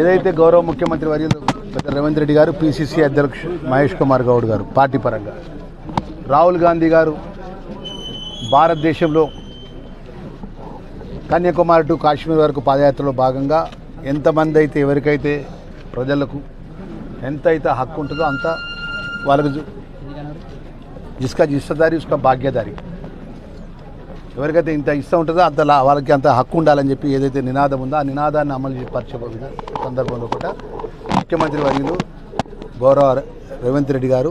ఏదైతే గౌరవ ముఖ్యమంత్రి వర్యులు పెద్ద రేవంత్ రెడ్డి గారు పిసిసి అధ్యక్షుడు మహేష్ కుమార్ గౌడ్ గారు పార్టీ పరంగా. రాహుల్ గాంధీ గారు భారతదేశంలో కన్యాకుమారి టు కాశ్మీర్ వరకు పాదయాత్రలో భాగంగా ఎంతమంది అయితే ఎవరికైతే ప్రజలకు ఎంత అయితే హక్కు ఉంటుందో అంత వాళ్ళకు జిస్కా జిస్తదారి ఉస్కా భాగ్యదారి. ఎవరికైతే ఇంత ఇష్టం ఉంటుందో అంత వాళ్ళకి అంత హక్కు ఉండాలని చెప్పి ఏదైతే నినాదం ఉందో ఆ నినాదాన్ని అమలు పరిచే విధ- సందర్భంలో కూడా ముఖ్యమంత్రి వర్యులు గౌరవ రేవంత్ రెడ్డి గారు.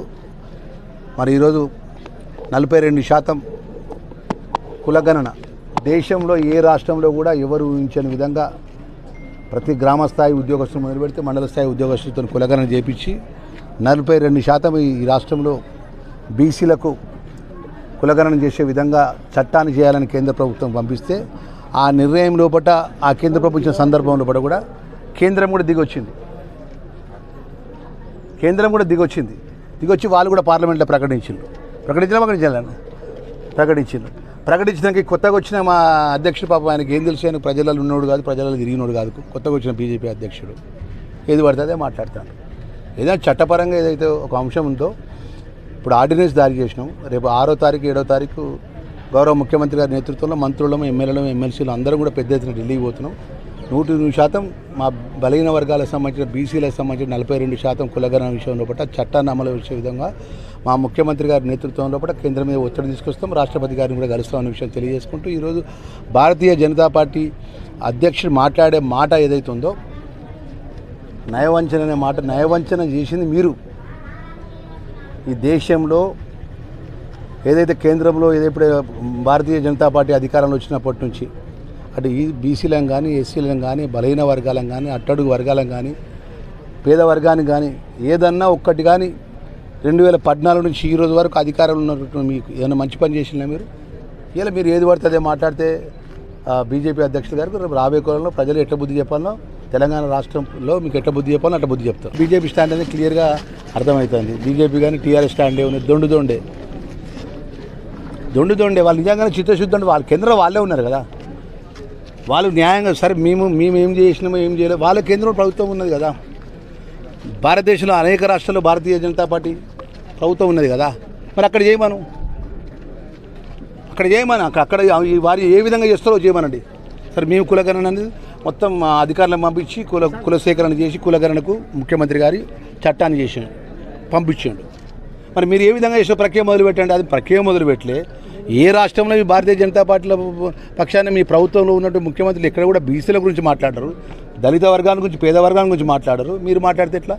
మరి ఈరోజు నలభై రెండు శాతం కులగణన దేశంలో ఏ రాష్ట్రంలో కూడా ఎవరు ఊహించని విధంగా ప్రతి గ్రామ స్థాయి ఉద్యోగస్తులు మొదలుపెడితే మండల స్థాయి ఉద్యోగస్తులతో కులగణన చేపించి నలభై రెండు శాతం ఈ రాష్ట్రంలో బీసీలకు కులగణన చేసే విధంగా చట్టాన్ని చేయాలని కేంద్ర ప్రభుత్వం పంపిస్తే ఆ నిర్ణయం లోపట ఆ కేంద్ర ప్రభుత్వం సందర్భం లోపల కూడా కేంద్రం కూడా దిగొచ్చింది. కేంద్రం కూడా దిగొచ్చింది. దిగొచ్చి వాళ్ళు కూడా పార్లమెంట్లో ప్రకటించిండ్రు. ప్రకటించడం ప్రకటించాలని ప్రకటించిండ్రు. ప్రకటించడానికి కొత్తగా వచ్చిన మా అధ్యక్షుడు పాప ఆయనకి ఏం తెలిసి ఆయన ప్రజలలో ఉన్నోడు కాదు ప్రజలలో తిరిగినోడు కాదు. కొత్తగా వచ్చిన బీజేపీ అధ్యక్షుడు. ఏది పడితే అదే మాట్లాడతాను ఏదైనా చట్టపరంగా ఏదైతే ఒక అంశం ఉందో ఇప్పుడు ఆర్డినెన్స్ జారీ చేసినాం. రేపు ఆరో తారీఖు ఏడో తారీఖు గౌరవ ముఖ్యమంత్రి గారి నేతృత్వంలో మంత్రులం ఎమ్మెల్యేలం ఎమ్మెల్సీలు అందరం కూడా పెద్ద ఎత్తున ఢిల్లీకి పోతున్నాం. నూటి నూరు శాతం మా బలహీన వర్గాలకు సంబంధించిన బీసీలకు సంబంధించిన నలభై రెండు శాతం కులగణ విషయంలో పట్ల చట్టాన్ని అమలు చేసే విధంగా మా ముఖ్యమంత్రి గారి నేతృత్వంలో పట్ల కేంద్రం మీద ఒత్తిడి తీసుకొస్తాం. రాష్ట్రపతి గారిని కూడా కలుస్తామనే విషయం తెలియజేసుకుంటూ ఈరోజు భారతీయ జనతా పార్టీ అధ్యక్షుడు మాట్లాడే మాట ఏదైతే ఉందో నయవంచన అనే మాట నయవంచన చేసింది మీరు. ఈ దేశంలో ఏదైతే కేంద్రంలో ఏదైతే భారతీయ జనతా పార్టీ అధికారంలో వచ్చినప్పటి నుంచి అటు ఈ బీసీలం కానీ ఎస్సీలం కానీ బలహీన వర్గాలం కానీ అట్టడుగు వర్గాలం కానీ పేద వర్గానికి కానీ ఏదన్నా ఒక్కటి కానీ రెండు వేల పద్నాలుగు నుంచి ఈ రోజు వరకు అధికారంలో ఉన్నటువంటి మీకు ఏమైనా మంచి పని చేసినా మీరు? ఇలా మీరు ఏది పడితే అదే మాట్లాడితే ఆ, బీజేపీ అధ్యక్షులు గారికి రేపు రాబోయే కాలంలో ప్రజలు ఎట్లా బుద్ధి చెప్పాలో తెలంగాణ రాష్ట్రంలో మీకు ఎట్ట బుద్ధి చెప్పాలో అట్లా బుద్ధి చెప్తాం బీజేపీ స్టాండ్ అనేది క్లియర్గా అర్థమవుతుంది. బీజేపీ కానీ టీఆర్ఎస్ స్టాండ్ ఉన్నది దొండు దొండే. దొండు దొండే వాళ్ళు నిజంగానే చిత్తశుద్ధి ఉంటే వాళ్ళ కేంద్రం వాళ్ళే ఉన్నారు కదా. వాళ్ళు న్యాయంగా సరే మేము మేము ఏం చేసినామో ఏం చేయలేదు వాళ్ళ కేంద్రం ప్రభుత్వం ఉన్నది కదా. భారతదేశంలో అనేక రాష్ట్రాల్లో భారతీయ జనతా పార్టీ ప్రభుత్వం ఉన్నది కదా. మరి అక్కడ చేయమను? అక్కడ చేయమని? అక్కడ అక్కడ వారు వారి ఏ విధంగా చేస్తారో చేయమనండి. సరే మేము కులగణన అనేది మొత్తం మా అధికారులను పంపించి కుల కుల సేకరణ చేసి కులగరణకు ముఖ్యమంత్రి గారి చట్టాన్ని చేసిండు పంపించిండు. మరి మీరు ఏ విధంగా చేసే ప్రక్రియ మొదలు పెట్టండి అది ప్రక్రియ మొదలు పెట్టలే ఏ రాష్ట్రంలో మీ భారతీయ జనతా పార్టీల పక్షాన్ని మీ ప్రభుత్వంలో ఉన్నట్టు ముఖ్యమంత్రులు ఎక్కడ కూడా బీసీల గురించి మాట్లాడరు. దళిత వర్గాల గురించి పేద వర్గాల గురించి మాట్లాడరు. మీరు మాట్లాడితే ఎట్లా?